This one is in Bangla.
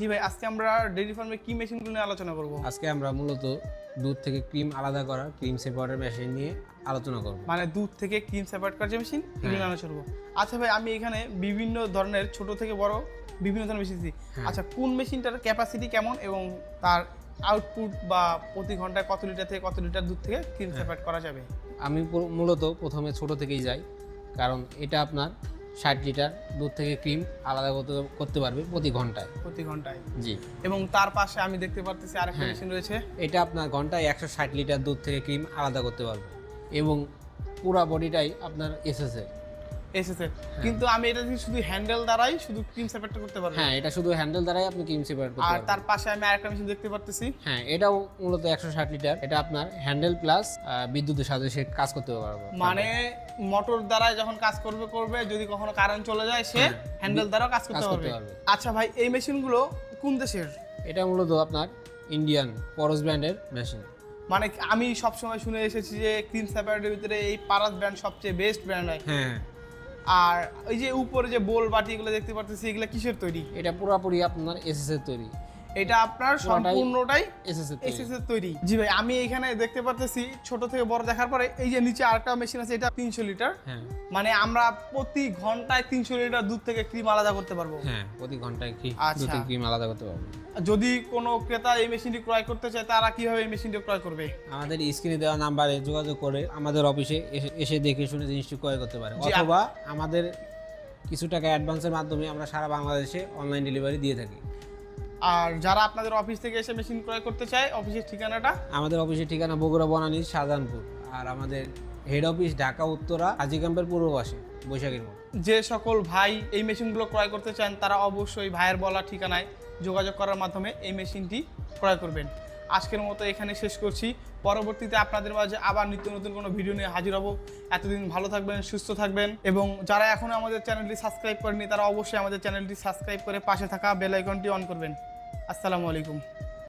আজকে আমরা ডেইরি ফার্মে কি মেশিনগুলো নিয়ে আলোচনা করব? আজকে আমরা মূলত দুধ থেকে ক্রিম আলাদা করা ক্রিম সেপারেটর মেশিন নিয়ে আলোচনা করব। মানে দুধ থেকে ক্রিম সেপারেট করার যে মেশিন এগুলো নিয়ে আলোচনা করব। আচ্ছা ভাই আমি এখানে বিভিন্ন ধরনের ছোট থেকে বড় বিভিন্ন ধরনের মেশিন দিই আচ্ছা কোন মেশিনটার ক্যাপাসিটি কেমন এবং তার আউটপুট বা প্রতি ঘন্টায় কত লিটার থেকে কত লিটার দুধ থেকে ক্রিম সেপারেট করা যাবে? আমি মূলত প্রথমে ছোট থেকেই যাই কারণ এটা আপনার ষাট লিটার দুধ থেকে ক্রিম আলাদা করতে করতে পারবে প্রতি ঘন্টায়। প্রতি ঘন্টায়। জি। এবং তার পাশে আমি দেখতে পারতেছি আরেকটা হ্যাঁ। মেশিন রয়েছে। এটা আপনার ঘন্টায় একশো ষাট লিটার দুধ থেকে ক্রিম আলাদা করতে পারবে। এবং পুরা বডিটাই আপনার এসএসএ এসেছে। কিন্তু আমি এটা দিয়ে শুধু হ্যান্ডেল দ্বারাই শুধু ক্রিম সেপারেট করতে পারব। হ্যাঁ এটা শুধু হ্যান্ডেল দ্বারাই আপনি ক্রিম সেপারেট করতে আর তার পাশে আমি আরেকটা মেশিন দেখতে পারতেছি। হ্যাঁ এটাও মূলত একশো ষাট লিটার এটা আপনার হ্যান্ডেল প্লাস বিদ্যুতের সাথে সে কাজ করতে পারবে। মানে মোটর দ্বারা যখন কাজ করবে করবে যদি কখনো কারেন্ট চলে যায় সে হ্যাঁ, হ্যান্ডেল দ্বারাও কাজ করতে পারবে। পারবে। আচ্ছা ভাই এই মেশিনগুলো কোন দেশের? এটা মূলত আপনার ইন্ডিয়ান পরস ব্র্যান্ডের মেশিন মানে আমি সবসময় শুনে এসেছি যে ক্রিম সেপারেটের ভিতরে এই পারাস ব্র্যান্ড সবচেয়ে বেস্ট ব্র্যান্ড হয়। হ্যাঁ। আর ওই যে উপরে যে বোল বাটি এগুলো দেখতে পারতেছি, এগুলো কিসের তৈরি? এটা পুরোপুরি আপনার এসএস এর তৈরি। এটা আপনার সম্পূর্ণটাই এসএস এর তৈরি। জি ভাই আমি এখানে দেখতে পারতেছি ছোট থেকে বড় দেখার পরে এই যে নিচে আরেকটা মেশিন আছে এটা তিনশো লিটার। হ্যাঁ। মানে আমরা প্রতি ঘন্টায় তিনশো লিটার দুধ থেকে ক্রিম আলাদা করতে পারব। হ্যাঁ প্রতি ঘন্টায় কি আচ্ছা। দুধ থেকে ক্রিম আলাদা করতে পারবে। যদি কোনো ক্রেতা এই মেশিনটি ক্রয় করতে চায় তারা কীভাবে এই মেশিনটি ক্রয় করবে? আমাদের স্ক্রিনে দেওয়া নাম্বারে যোগাযোগ করে আমাদের অফিসে এসে- এসে দেখে শুনে জিনিসটি ক্রয় করতে পারে। অথবা আমাদের কিছু টাকা অ্যাডভান্সের মাধ্যমে আমরা সারা বাংলাদেশে অনলাইন ডেলিভারি দিয়ে থাকি। আর যারা আপনাদের অফিস থেকে এসে মেশিন ক্রয় করতে চায় অফিসের ঠিকানাটা? আমাদের অফিসের ঠিকানা বগুড়া বনানী শাহজাহানপুর। আর আমাদের হেড অফিস ঢাকা উত্তরা হাজি ক্যাম্পের পূর্ব পাশে বৈশাখীর মোড়। যে সকল ভাই এই মেশিনগুলো ক্রয় করতে চান তারা অবশ্যই ভাইয়ের বলা ঠিকানায় যোগাযোগ করার মাধ্যমে এই মেশিনটি ক্রয় করবেন। আজকের মতো এখানে শেষ করছি। পরবর্তীতে আপনাদের মাঝে আবার নিত্য নতুন কোনো ভিডিও নিয়ে হাজির হব। এতদিন ভালো থাকবেন, সুস্থ থাকবেন এবং যারা এখনও আমাদের চ্যানেলটি সাবস্ক্রাইব করেনি তারা অবশ্যই আমাদের চ্যানেলটি সাবস্ক্রাইব করে পাশে থাকা বেল আইকনটি অন করবেন। আসসালামু আলাইকুম।